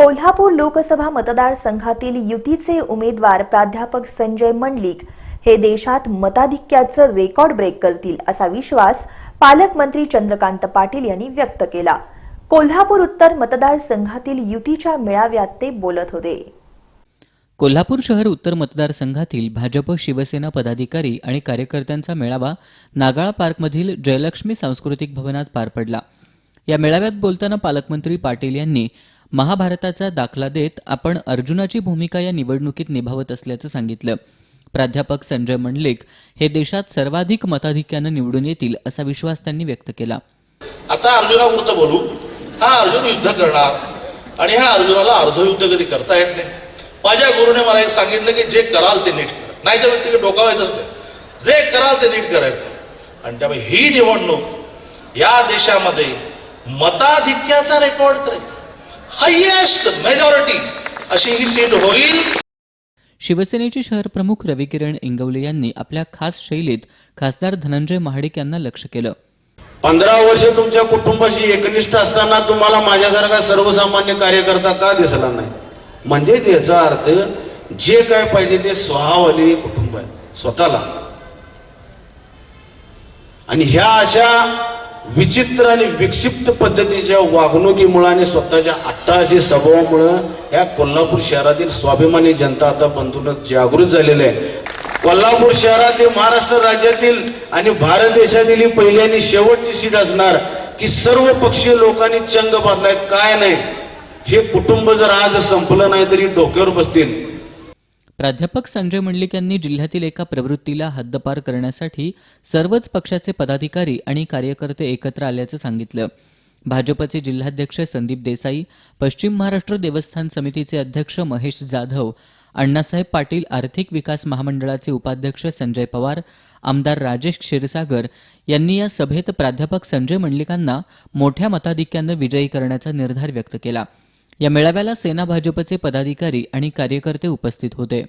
कोल्हापूर लोकसभा मतदारसंघातील युतीचे उमेदवार प्राध्यापक संजय मंडलिक हे देशात मताधिक्याचं रेकॉर्ड ब्रेक करतील असा विश्वास पालकमंत्री चंद्रकांत पाटील यांनी व्यक्त केला. कोल्हापूर उत्तर मतदारसंघातील युतीच्या मेळाव्यात ते बोलत होते. कोल्हापूर शहर उत्तर मतदारसंघातील भाजप शिवसेना पदाधिकारी आणि कार्यकर्त्यांचा मेळावा नागाळा पार्कमधील जयलक्ष्मी सांस्कृतिक भवनात पार पडला. या मेळाव्यात बोलताना पालकमंत्री पाटील यांनी महाभारताचा दाखला देत आपण अर्जुनाची भूमिका या निवडणुकीत निभावत असल्याचं सांगितलं. प्राध्यापक संजय मंडलिक हे देशात सर्वाधिक मताधिक्यानं निवडून येतील असा विश्वास त्यांनी व्यक्त केला. आता अर्जुनापुरतं बोलू. हा अर्जुन युद्ध करणार आणि ह्या अर्जुनाला अर्धयुद्ध कधी करता येत नाही. माझ्या गुरुने मला एक सांगितलं की जे कराल ते नीट करा. नाही तर तिकडे डोकावायचंच नाही जे कराल ते नीट करायचं. आणि त्यामुळे ही निवडणूक या देशामध्ये मताधिक्याचा रेकॉर्ड करेल. हायएस्ट मेजॉरिटी अशी ही सीट होईल. शिवसेनेचे शहर प्रमुख रविकिरण इंगवले यांनी आपल्या खास शैलीत खासदार धनंजय महाडिक यांना लक्ष केलं. पंधरा वर्ष तुमच्या कुटुंबाशी एकनिष्ठ असताना तुम्हाला माझ्यासारखा सर्वसामान्य कार्यकर्ता का दिसला नाही? म्हणजेच याचा अर्थ जे काय पाहिजे ते स्वभावाली कुटुंब आहे स्वतःला. आणि ह्या अशा विचित्र आणि विक्षिप्त पद्धतीच्या वागणुकीमुळं आणि स्वतःच्या अट्टाशी स्वभावामुळं या कोल्हापूर शहरातील स्वाभिमानी जनता आता बंधून जागृत झालेले आहे. कोल्हापूर शहरात हे महाराष्ट्र राज्यातील आणि भारत देशातील ही पहिली आणि शेवटची सीट असणार की सर्व पक्षीय लोकांनी चंग बांधलाय काय नाही? हे कुटुंब जर आज संपलं नाही तरी डोक्यावर बसतील. प्राध्यापक संजय मंडलिक यांनी जिल्ह्यातील एका प्रवृत्तीला हद्दपार करण्यासाठी सर्वच पक्षाचे पदाधिकारी आणि कार्यकर्ते एकत्र आल्याचं सांगितलं. भाजपचे जिल्हाध्यक्ष संदीप देसाई पश्चिम महाराष्ट्र देवस्थान समितीचे अध्यक्ष महेश जाधव अण्णासाहेब पाटील आर्थिक विकास महामंडळाचे उपाध्यक्ष संजय पवार आमदार राजेश क्षीरसागर यांनी या सभेत प्राध्यापक संजय मंडलिकांना मोठ्या मताधिक्यानं विजयी करण्याचा निर्धार व्यक्त केला. या मेळाव्याला सेना भाजपचे पदाधिकारी आणि कार्यकर्ते उपस्थित होते.